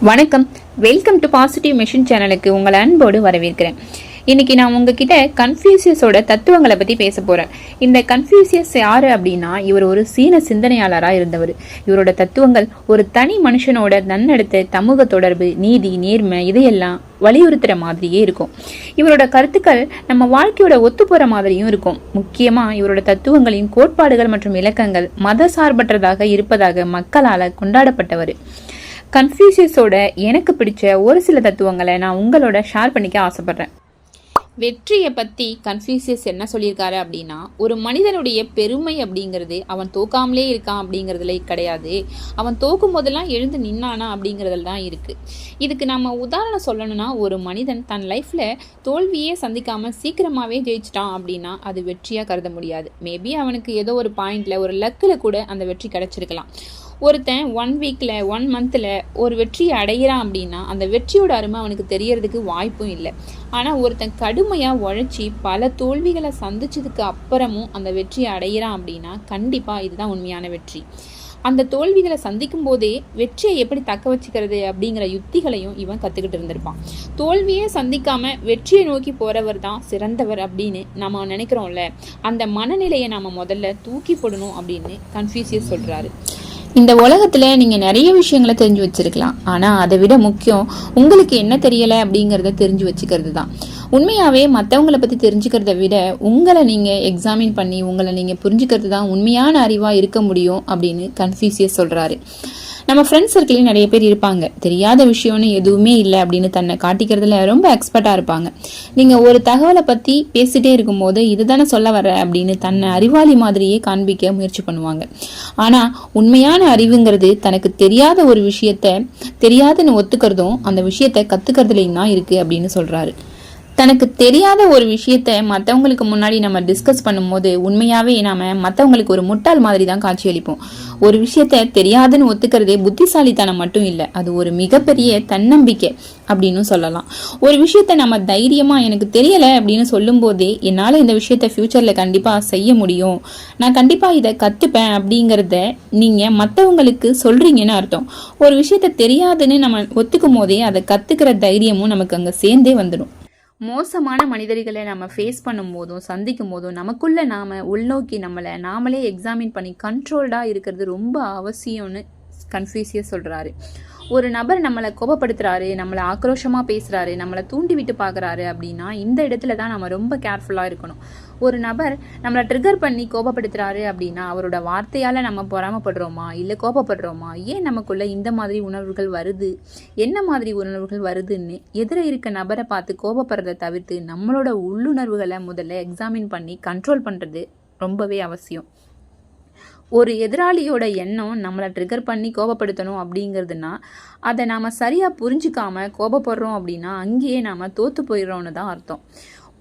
வணக்கம். Welcome to positive machine சேனலுக்கு உங்களை அன்போடு வரவேற்கிறேன். இன்னைக்கு நான் உங்ககிட்ட கன்ஃபியூசியஸோட தத்துவங்களை பற்றி பேச போகிறேன் இந்த கன்ஃபியூசியஸ் யார் அப்படின்னா இவர் ஒரு சீன சிந்தனையாளராக இருந்தவர். இவரோட தத்துவங்கள் ஒரு தனி மனுஷனோட நன்னடத்தை சமூக தொடர்பு நீதி நேர்மை இதையெல்லாம் வலியுறுத்துற மாதிரியே இருக்கும். இவரோட கருத்துக்கள் நம்ம வாழ்க்கையோட ஒத்து போற மாதிரியும் இருக்கும். முக்கியமா இவரோட தத்துவங்களின் கோட்பாடுகள் மற்றும் இலக்கங்கள் மத சார்பற்றதாக இருப்பதாக மக்களால கொண்டாடப்பட்டவர். கன்ஃபியூசியஸோட எனக்கு பிடிச்ச ஒரு சில தத்துவங்களை நான் உங்களோட ஷேர் பண்ணிக்க ஆசைப்பட்றேன். வெற்றியை பற்றி கன்ஃபியூசியஸ் என்ன சொல்லியிருக்காரு அப்படின்னா ஒரு மனிதனுடைய பெருமை அப்படிங்கிறது அவன் தோக்காமலே இருக்கான் அப்படிங்கிறதுல கிடையாது. அவன் தோக்கும் போதெல்லாம் எழுந்து நின்னானா அப்படிங்கிறதுல தான் இருக்குது இதுக்கு நம்ம உதாரணம் சொல்லணும்னா ஒரு மனிதன் தன் லைஃப்பில் தோல்வியே சந்திக்காமல் சீக்கிரமாகவே ஜெயிச்சிட்டான் அப்படின்னா அது வெற்றியாக கருத முடியாது. மேபி அவனுக்கு ஏதோ ஒரு பாயிண்டில் ஒரு லக்கில் கூட அந்த வெற்றி கிடச்சிருக்கலாம். ஒருத்தன் ஒன் வீக்கில் ஒன் மந்தில் ஒரு வெற்றியை அடைகிறான் அப்படின்னா அந்த வெற்றியோட அருமை அவனுக்கு தெரியறதுக்கு வாய்ப்பும் இல்லை. ஆனால் ஒருத்தன் கடுமையாக உழைச்சி பல தோல்விகளை சந்திச்சதுக்கு அப்புறமும் அந்த வெற்றியை அடைகிறான் அப்படின்னா கண்டிப்பாக இதுதான் உண்மையான வெற்றி. அந்த தோல்விகளை சந்திக்கும் போதே வெற்றியை எப்படி தக்க வச்சுக்கிறது அப்படிங்கிற யுத்திகளையும் இவன் கற்றுக்கிட்டு இருந்திருப்பான். தோல்வியே சந்திக்காம வெற்றியை நோக்கி போறவர் தான் சிறந்தவர் அப்படின்னு நம்ம நினைக்கிறோம்ல. அந்த மனநிலையை நம்ம முதல்ல தூக்கி போடணும் அப்படின்னு கன்ஃபியூசியஸ் சொல்றாரு. இந்த உலகத்தில் நீங்கள் நிறைய விஷயங்களை தெரிஞ்சு வச்சிருக்கலாம். ஆனால் அதை விட முக்கியம் உங்களுக்கு என்ன தெரியலை அப்படிங்கிறத தெரிஞ்சு வச்சுக்கிறது தான். உண்மையாகவே மற்றவங்களை பற்றி தெரிஞ்சுக்கிறத விட உங்களை நீங்கள் எக்ஸாமின் பண்ணி உங்களை நீங்கள் புரிஞ்சுக்கிறது தான் உண்மையான அறிவாக இருக்க முடியும் அப்படின்னு கன்ஃபியூசியஸ் சொல்கிறாரு நம்ம ஃப்ரெண்ட்ஸ் சர்க்கிளையும் நிறைய பேர் இருப்பாங்க. தெரியாத விஷயம்னு எதுவுமே இல்லை அப்படின்னு தன்னை காட்டிக்கிறதுல ரொம்ப எக்ஸ்பர்ட்டாக இருப்பாங்க. நீங்கள் ஒரு தகவலை பற்றி பேசிட்டே இருக்கும்போது இதுதானே சொல்ல வர அப்படின்னு தன்னை அறிவாளி மாதிரியே காண்பிக்க முயற்சி பண்ணுவாங்க. ஆனால் உண்மையான அறிவுங்கிறது தனக்கு தெரியாத ஒரு விஷயத்த தெரியாதுன்னு ஒத்துக்கிறதும் அந்த விஷயத்தை கற்றுக்கிறதுலையும் தான் இருக்குது அப்படின்னு சொல்கிறாரு தனக்கு தெரியாத ஒரு விஷயத்தை மற்றவங்களுக்கு முன்னாடி நம்ம டிஸ்கஸ் பண்ணும்போது உண்மையாகவே நாம் மற்றவங்களுக்கு ஒரு முட்டாள் மாதிரி தான் காட்சியளிப்போம். ஒரு விஷயத்த தெரியாதுன்னு ஒத்துக்கிறதே புத்திசாலித்தனம் மட்டும் இல்லை அது ஒரு மிகப்பெரிய தன்னம்பிக்கை அப்படின்னு சொல்லலாம். ஒரு விஷயத்த நம்ம தைரியமாக எனக்கு தெரியலை அப்படின்னு சொல்லும்போதே என்னால் இந்த விஷயத்த ஃப்யூச்சரில் கண்டிப்பாக செய்ய முடியும். நான் கண்டிப்பாக இதை கற்றுப்பேன் அப்படிங்கிறத நீங்கள் மற்றவங்களுக்கு சொல்கிறீங்கன்னு அர்த்தம். ஒரு விஷயத்த தெரியாதுன்னு நம்ம ஒத்துக்கும் போதே அதை கற்றுக்கிற தைரியமும் நமக்கு அங்கே சேர்ந்தே வந்துடும். மோசமான மனிதர்களை நம்ம ஃபேஸ் பண்ணும் போதும் சந்திக்கும் போதும் நமக்குள்ளே நாம் உள்நோக்கி நம்மளை நாமளே எக்ஸாமின் பண்ணி கண்ட்ரோல்டாக இருக்கிறது ரொம்ப அவசியம்னு கன்ஃபியூசியஸ் சொல்கிறாரு ஒரு நபர் நம்மளை கோபப்படுத்துறாரு நம்மளை ஆக்ரோஷமாக பேசுகிறாரு நம்மளை தூண்டி விட்டு பார்க்குறாரு அப்படின்னா இந்த இடத்துல தான் நம்ம ரொம்ப கேர்ஃபுல்லாக இருக்கணும். ஒரு நபர் நம்மளை ட்ரிகர் பண்ணி கோபப்படுத்துறாரு அப்படின்னா அவரோட வார்த்தையால் நம்ம பொறாமப்படுறோமா? இல்லை கோபப்படுறோமா? ஏன் நமக்குள்ளே இந்த மாதிரி உணர்வுகள் வருது? என்ன மாதிரி உணர்வுகள் வருதுன்னு எதிர இருக்க நபரை பார்த்து கோபப்படுறதை தவிர்த்து நம்மளோட உள்ளுணர்வுகளை முதல்ல எக்ஸாமின் பண்ணி கண்ட்ரோல் பண்ணுறது ரொம்பவே அவசியம். ஒரு எதிராளியோட எண்ணம் நம்மளை ட்ரிகர் பண்ணி கோபப்படுத்தணும் அப்படிங்கிறதுனா அதை நாம் சரியாக புரிஞ்சிக்காம கோபப்படுறோம் அப்படின்னா அங்கேயே நாம் தோற்று போயிடுறோன்னு தான் அர்த்தம்.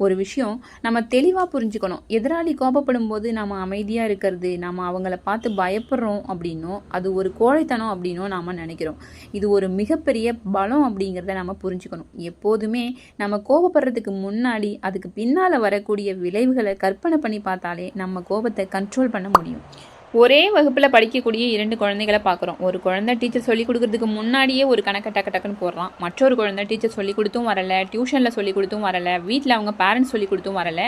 ஒரு விஷயம் நம்ம தெளிவாக புரிஞ்சுக்கணும். எதிராளி கோபப்படும் போது நம்ம அமைதியாக இருக்கிறது நம்ம அவங்கள பார்த்து பயப்படுறோம் அப்படின்னும் அது ஒரு கோழைத்தனம் அப்படின்னும் நாம் நினைக்கிறோம். இது ஒரு மிகப்பெரிய பலம் அப்படிங்கிறத நம்ம புரிஞ்சுக்கணும். எப்போதுமே நம்ம கோபப்படுறதுக்கு முன்னாடி அதுக்கு பின்னால் வரக்கூடிய விளைவுகளை கற்பனை பண்ணி பார்த்தாலே நம்ம கோபத்தை கண்ட்ரோல் பண்ண முடியும். ஒரே வகுப்பில் படிக்கக்கூடிய இரண்டு குழந்தைகளை பார்க்குறோம். ஒரு குழந்தை டீச்சர் சொல்லி கொடுக்கறதுக்கு முன்னாடியே ஒரு கணக்கை டக்கு டக்குன்னு போடுறான். மற்றொரு குழந்தை டீச்சர் சொல்லி கொடுத்தும் வரலை டியூஷனில் சொல்லி கொடுத்தும் வரலை வீட்டில் அவங்க பேரண்ட்ஸ் சொல்லி கொடுத்தும் வரலை.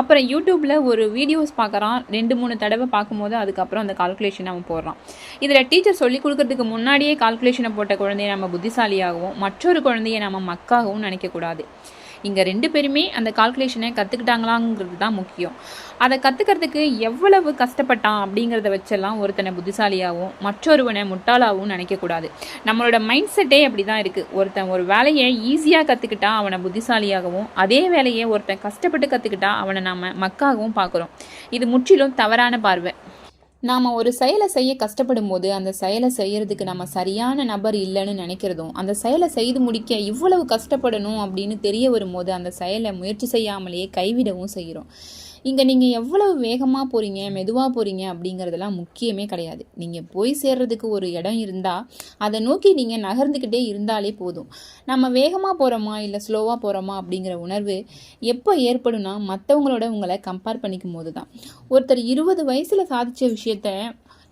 அப்புறம் யூடியூப்பில் ஒரு வீடியோஸ் பார்க்குறான். ரெண்டு மூணு தடவை பார்க்கும்போது அதுக்கப்புறம் அந்த கால்குலேஷன் அவன் போடுறான். இதில் டீச்சர் சொல்லி கொடுக்கறதுக்கு முன்னாடியே கால்குலேஷனை போட்ட குழந்தைய நம்ம புத்திசாலியாகவும் மற்றொரு குழந்தைய நம்ம மக்காகவும் நினைக்கக்கூடாது. இங்கே ரெண்டு பேருமே அந்த கால்குலேஷனை கற்றுக்கிட்டாங்களாங்கிறது தான் முக்கியம். அதை கற்றுக்கிறதுக்கு எவ்வளவு கஷ்டப்பட்டான் அப்படிங்கிறத வச்செல்லாம் ஒருத்தனை புத்திசாலியாகவும் மற்றொருவனை முட்டாளாகவும் நினைக்கக்கூடாது. நம்மளோட மைண்ட் செட்டே அப்படி தான் இருக்குது ஒருத்தன் ஒரு வேலையை ஈஸியாக கற்றுக்கிட்டா அவனை புத்திசாலியாகவும் அதே வேலையை ஒருத்தன் கஷ்டப்பட்டு கற்றுக்கிட்டா அவனை நாம் மக்காகவும் பார்க்குறோம். இது முற்றிலும் தவறான பார்வை. நாம் ஒரு செயலை செய்ய கஷ்டப்படும் போது அந்த செயலை செய்கிறதுக்கு நம்ம சரியான நபர் இல்லைன்னு நினைக்கிறதும் அந்த செயலை செய்து முடிக்க இவ்வளவு கஷ்டப்படணும் அப்படின்னு தெரிய வரும்போது அந்த செயலை முயற்சி செய்யாமலேயே கைவிடவும் செய்கிறோம். இங்கே நீங்கள் எவ்வளவு வேகமாக போகிறீங்க மெதுவாக போகிறீங்க அப்படிங்கிறதெல்லாம் முக்கியமே கிடையாது. நீங்கள் போய் சேர்றதுக்கு ஒரு இடம் இருந்தால் அதை நோக்கி நீங்கள் நகர்ந்துக்கிட்டே இருந்தாலே போதும். நம்ம வேகமாக போகிறோமா இல்லை ஸ்லோவாக போகிறோமா அப்படிங்கிற உணர்வு எப்போ ஏற்படும்னா மற்றவங்களோட உங்களை கம்பேர் பண்ணிக்கும் போது தான் ஒருத்தர் இருபது வயசில் சாதித்த விஷயத்த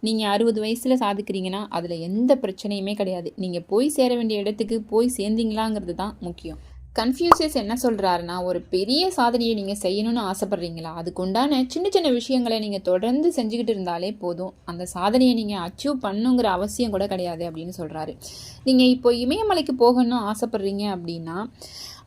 நீங்கள் அறுபது வயசில் சாதிக்கிறீங்கன்னா அதில் எந்த பிரச்சனையுமே கிடையாது. நீங்கள் போய் சேர வேண்டிய இடத்துக்கு போய் சேர்ந்தீங்களாங்கிறது தான் முக்கியம். கன்ஃபியூசியஸ் என்ன சொல்கிறாருன்னா ஒரு பெரிய சாதனையை நீங்கள் செய்யணும்னு ஆசைப்பட்றீங்களா? அதுக்குண்டான சின்ன சின்ன விஷயங்களை நீங்கள் தொடர்ந்து செஞ்சுக்கிட்டு இருந்தாலே போதும். அந்த சாதனையை நீங்கள் அச்சீவ் பண்ணுங்கிற அவசியம் கூட கிடையாது அப்படின்னு சொல்கிறாரு நீங்கள் இப்போ இமயமலைக்கு போகணும்னு ஆசைப்பட்றீங்க அப்படின்னா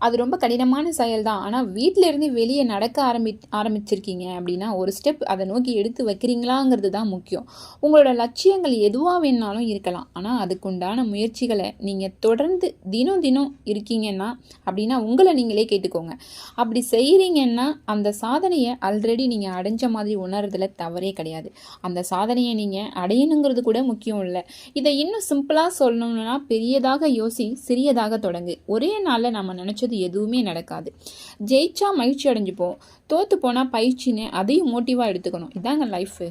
அது ரொம்ப கடினமான செயல் தான் ஆனால் வீட்டிலேருந்து வெளியே நடக்க ஆரம்பி ஆரம்பிச்சிருக்கீங்க அப்படின்னா ஒரு ஸ்டெப் அதை நோக்கி எடுத்து வைக்கிறீங்களாங்கிறது தான் முக்கியம். உங்களோட லட்சியங்கள் எதுவாக வேணாலும் இருக்கலாம். ஆனால் அதுக்குண்டான முயற்சிகளை நீங்கள் தொடர்ந்து தினம் தினம் இருக்கீங்கன்னா அப்படின்னா உங்களை நீங்களே கேட்டுக்கோங்க. அப்படி செய்கிறீங்கன்னா அந்த சாதனையை ஆல்ரெடி நீங்கள் அடைஞ்ச மாதிரி உணர்றதுல தவறே கிடையாது. அந்த சாதனையை நீங்கள் அடையணுங்கிறது கூட முக்கியம் இல்லை. இதை இன்னும் சிம்பிளாக சொல்லணும்னா பெரியதாக யோசி சிறியதாக தொடங்கு. ஒரே நாளில் நம்ம நினச்சது எதுவுமே நடக்காது. ஜெயிச்சா மகிழ்ச்சி அடைஞ்சுப்போம் தோற்று போனால் பயிற்சின்னு அதையும் மோட்டிவாக எடுத்துக்கணும். இதாங்க லைஃபு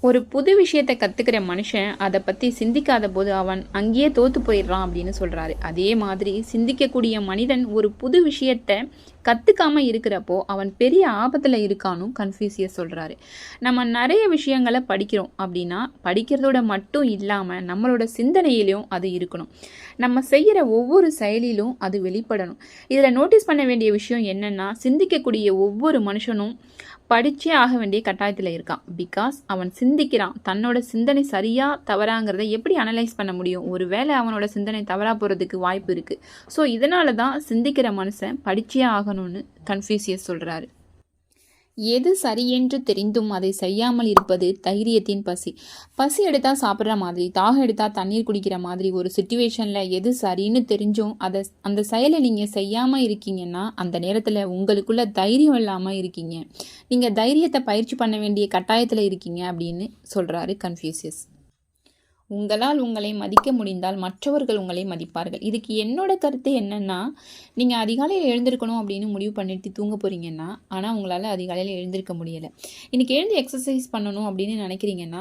ஒரு புது விஷயத்தை கற்றுக்கிற மனுஷன் அதை பற்றி சிந்திக்காத போது அவன் அங்கேயே தோற்று போயிடுறான் அப்படின்னு சொல்கிறாரு அதே மாதிரி சிந்திக்கக்கூடிய மனிதன் ஒரு புது விஷயத்தை கற்றுக்காம இருக்கிறப்போ அவன் பெரிய ஆபத்தில் இருக்கானும் கன்ஃபியூசியஸ் சொல்கிறாரு நம்ம நிறைய விஷயங்களை படிக்கிறோம் அப்படின்னா படிக்கிறதோட மட்டும் இல்லாமல் நம்மளோட சிந்தனையிலையும் அது இருக்கணும். நம்ம செய்கிற ஒவ்வொரு செயலிலும் அது வெளிப்படணும். இதில் நோட்டீஸ் பண்ண வேண்டிய விஷயம் என்னென்னா சிந்திக்கக்கூடிய ஒவ்வொரு மனுஷனும் படிச்சே ஆக வேண்டிய கட்டாயத்தில் இருக்கான். பிகாஸ் அவன் சிந்திக்கிறான். தன்னோட சிந்தனை சரியா தவறாங்கிறத எப்படி அனலைஸ் பண்ண முடியும்? ஒருவேளை அவனோட சிந்தனை தவறா போகிறதுக்கு வாய்ப்பு இருக்குது ஸோ இதனால தான் சிந்திக்கிற மனுஷன் படிச்சே ஆகணும்னு கன்ஃபியூசியஸ் சொல்கிறாரு எது சரியென்று தெரிந்தும் அதை செய்யாமல் இருப்பது தைரியத்தின் பசி. பசி எடுத்தால் சாப்பிட்ற மாதிரி தாகம் எடுத்தால் தண்ணீர் குடிக்கிற மாதிரி ஒரு சுச்சுவேஷனில் எது சரின்னு தெரிஞ்சும் அதை அந்த செயலை நீங்கள் செய்யாமல் இருக்கீங்கன்னா அந்த நேரத்தில் உங்களுக்குள்ள தைரியம் இல்லாமல் இருக்கீங்க. நீங்கள் தைரியத்தை பயிற்சி பண்ண வேண்டிய கட்டாயத்தில் இருக்கீங்க அப்படின்னு சொல்கிறாரு கன்ஃபியூசியஸ் உங்களால் உங்களை மதிக்க முடிந்தால் மற்றவர்கள் உங்களை மதிப்பார்கள். இதுக்கு என்னோட கருத்து என்னன்னா நீங்கள் அதிகாலையில் எழுந்திருக்கணும் அப்படின்னு முடிவு பண்ணிட்டு தூங்க போகிறீங்கன்னா ஆனால் உங்களால் அதிகாலையில் எழுந்திருக்க முடியலை. இன்றைக்கி எழுந்து எக்ஸசைஸ் பண்ணணும் அப்படின்னு நினைக்கிறீங்கன்னா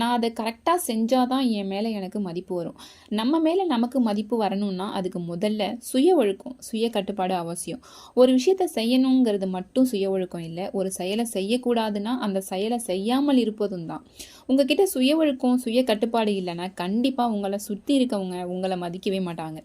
நான் அதை கரெக்டாக செஞ்சால் தான் என் மேலே எனக்கு மதிப்பு வரும். நம்ம மேலே நமக்கு மதிப்பு வரணும்னா அதுக்கு முதல்ல சுய ஒழுக்கம் சுய கட்டுப்பாடு அவசியம். ஒரு விஷயத்தை செய்யணுங்கிறது மட்டும் சுய ஒழுக்கம் இல்லை. ஒரு செயலை செய்யக்கூடாதுன்னா அந்த செயலை செய்யாமல் இருப்பதும் தான். உங்ககிட்ட சுய ஒழுக்கம் சுய கட்டுப்பாடு இல்லைன்னா கண்டிப்பாக உங்களை சுற்றி இருக்கவங்க உங்களை மதிக்கவே மாட்டாங்க.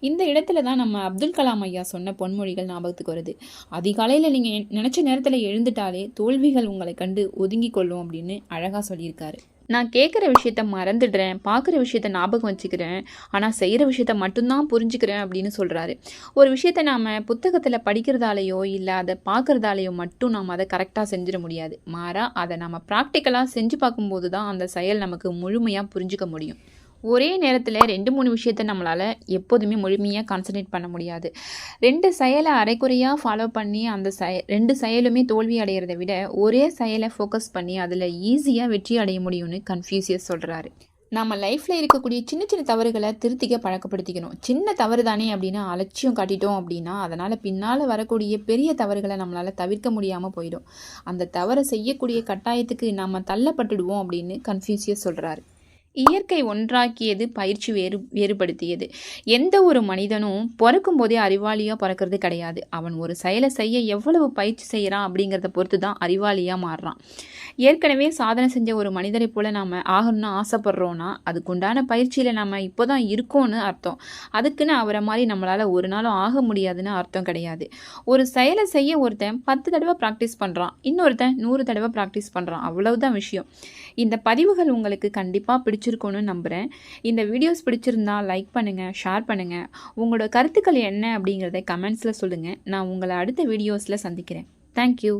இந்த இடத்துல தான் நம்ம அப்துல் கலாம் ஐயா சொன்ன பொன்மொழிகள் ஞாபகத்துக்கு வருது. அதிகாலையில் நீங்கள் நினச்ச நேரத்தில் எழுந்துட்டாலே தோல்விகள் உங்களை கண்டு ஒதுங்கி கொள்ளும் அப்படின்னு அழகாக சொல்லியிருக்காரு. நான் கேட்குற விஷயத்த மறந்துடுறேன் பார்க்குற விஷயத்த ஞாபகம் வச்சுக்கிறேன் ஆனால் செய்கிற விஷயத்த மட்டும்தான் புரிஞ்சுக்கிறேன் அப்படின்னு சொல்கிறாரு ஒரு விஷயத்த நாம் புத்தகத்தில் படிக்கிறதாலேயோ இல்லை அதை பார்க்குறதாலேயோ மட்டும் நாம் அதை கரெக்டாக செஞ்சிட முடியாது. மாறாக அதை நம்ம ப்ராக்டிக்கலாக செஞ்சு பார்க்கும்போது தான் அந்த செயல் நமக்கு முழுமையாக புரிஞ்சுக்க முடியும். ஒரே நேரத்தில் ரெண்டு மூணு விஷயத்த நம்மளால் எப்போதுமே முழுமையாக கான்சன்ட்ரேட் பண்ண முடியாது. ரெண்டு செயலை அரைக்குறையாக ஃபாலோ பண்ணி அந்த செய ரெண்டு செயலுமே தோல்வி அடைகிறத விட ஒரே செயலை ஃபோக்கஸ் பண்ணி அதில் ஈஸியாக வெற்றி அடைய முடியும்னு கன்ஃபியூசியஸ் சொல்கிறாரு நம்ம லைஃப்பில் இருக்கக்கூடிய சின்ன சின்ன தவறுகளை திருத்திக்க பழக்கப்படுத்திக்கணும். சின்ன தவறு தானே அப்படின்னா அலட்சியம் காட்டிட்டோம் அப்படின்னா அதனால் பின்னால் வரக்கூடிய பெரிய தவறுகளை நம்மளால் தவிர்க்க முடியாமல் போயிடும். அந்த தவறை செய்யக்கூடிய கட்டாயத்துக்கு நம்ம தள்ளப்பட்டுடுவோம் அப்படின்னு கன்ஃபியூசியஸ் சொல்கிறாரு இயற்கை ஒன்றாக்கியது பயிற்சி வேறு வேறுபடுத்தியது. எந்த ஒரு மனிதனும் பிறக்கும் போதே அறிவாளியாக பிறக்கிறது கிடையாது. அவன் ஒரு செயலை செய்ய எவ்வளவு பயிற்சி செய்கிறான் அப்படிங்கிறத பொறுத்து தான் அறிவாளியாக மாறுறான். ஏற்கனவே சாதனை செஞ்ச ஒரு மனிதரை போல் நாம் ஆகணும்னு ஆசைப்படுறோன்னா அதுக்குண்டான பயிற்சியில் நம்ம இப்போ தான் இருக்கோன்னு அர்த்தம். அதுக்குன்னு அவரை மாதிரி நம்மளால் ஒரு நாளும் ஆக முடியாதுன்னு அர்த்தம் கிடையாது. ஒரு செயலை செய்ய ஒருத்தன் பத்து தடவை ப்ராக்டிஸ் பண்ணுறான் இன்னொருத்தன் நூறு தடவை ப்ராக்டிஸ் பண்ணுறான் அவ்வளவுதான் விஷயம். இந்த பதிவுகள் உங்களுக்கு கண்டிப்பாக பிடிச்சிருக்கோன்னு நம்புகிறேன் இந்த வீடியோஸ் பிடிச்சிருந்தா லைக் பண்ணுங்கள் ஷேர் பண்ணுங்கள் உங்களோட கருத்துக்கள் என்ன அப்படிங்கிறத கமெண்ட்ஸில் சொல்லுங்கள் நான் உங்களை அடுத்த வீடியோஸில் சந்திக்கிறேன். தேங்க்யூ